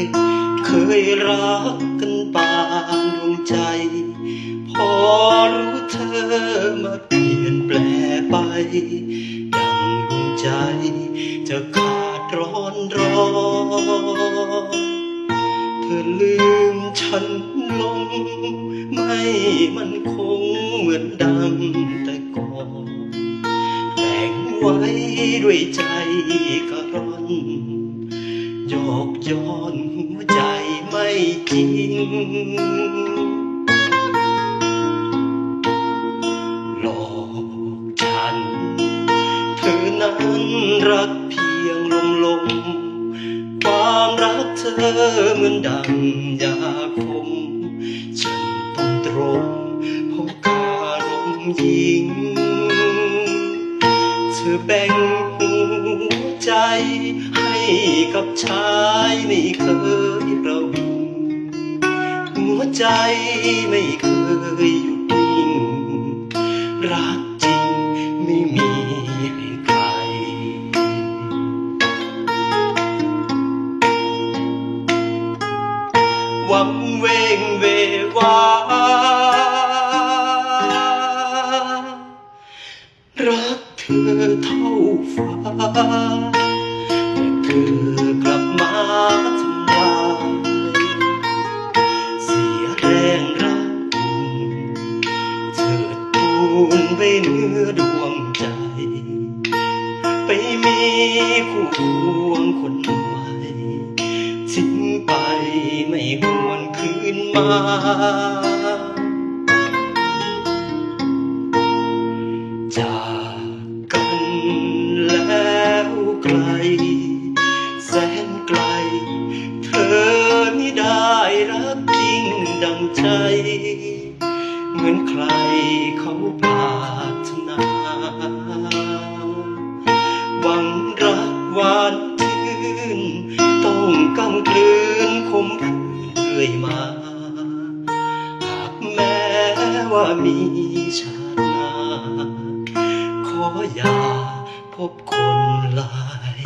ย เคยรักกันปานดวงใจ พอรู้เธอมาเปลี่ยนแปลไป ดังดวงใจ จะขาดร้อนร้อนเธอลืมฉันลง ไม่มันคงเหมือนดังแต่ก่อนแบ่งไว้ด้วยใจกระร่อน ย้อนหัวใจไม่จริง หลอกฉัน เธอนั้นรักเพียงลมลมความรักเธอเหมือนดังยาคม ฉันต้องตรงเพราะคารมยิง เธอแบ่ง ใจ ให้กับชายไม่เคยเระวิงหัวใจไม่เคยหยุดนิ่ง รักจริงไม่มีให้ใคร วังเวงเววา ฟ้าแต่เธอกลับมาทำลายเสียแรงรักเถิดทูลไว้เนื้อดวงใจ ไปมีคู่ดวงคนใหม่ทิ้งไปไม่หวนคืนมาจาก จ เหมือนใครเขาปรารถนาหวังรักหวานชื่นต้องกังกลืนคมคืนเรื่อยมา หากแม้ว่ามีชาตินาขออย่าพบคนหลาย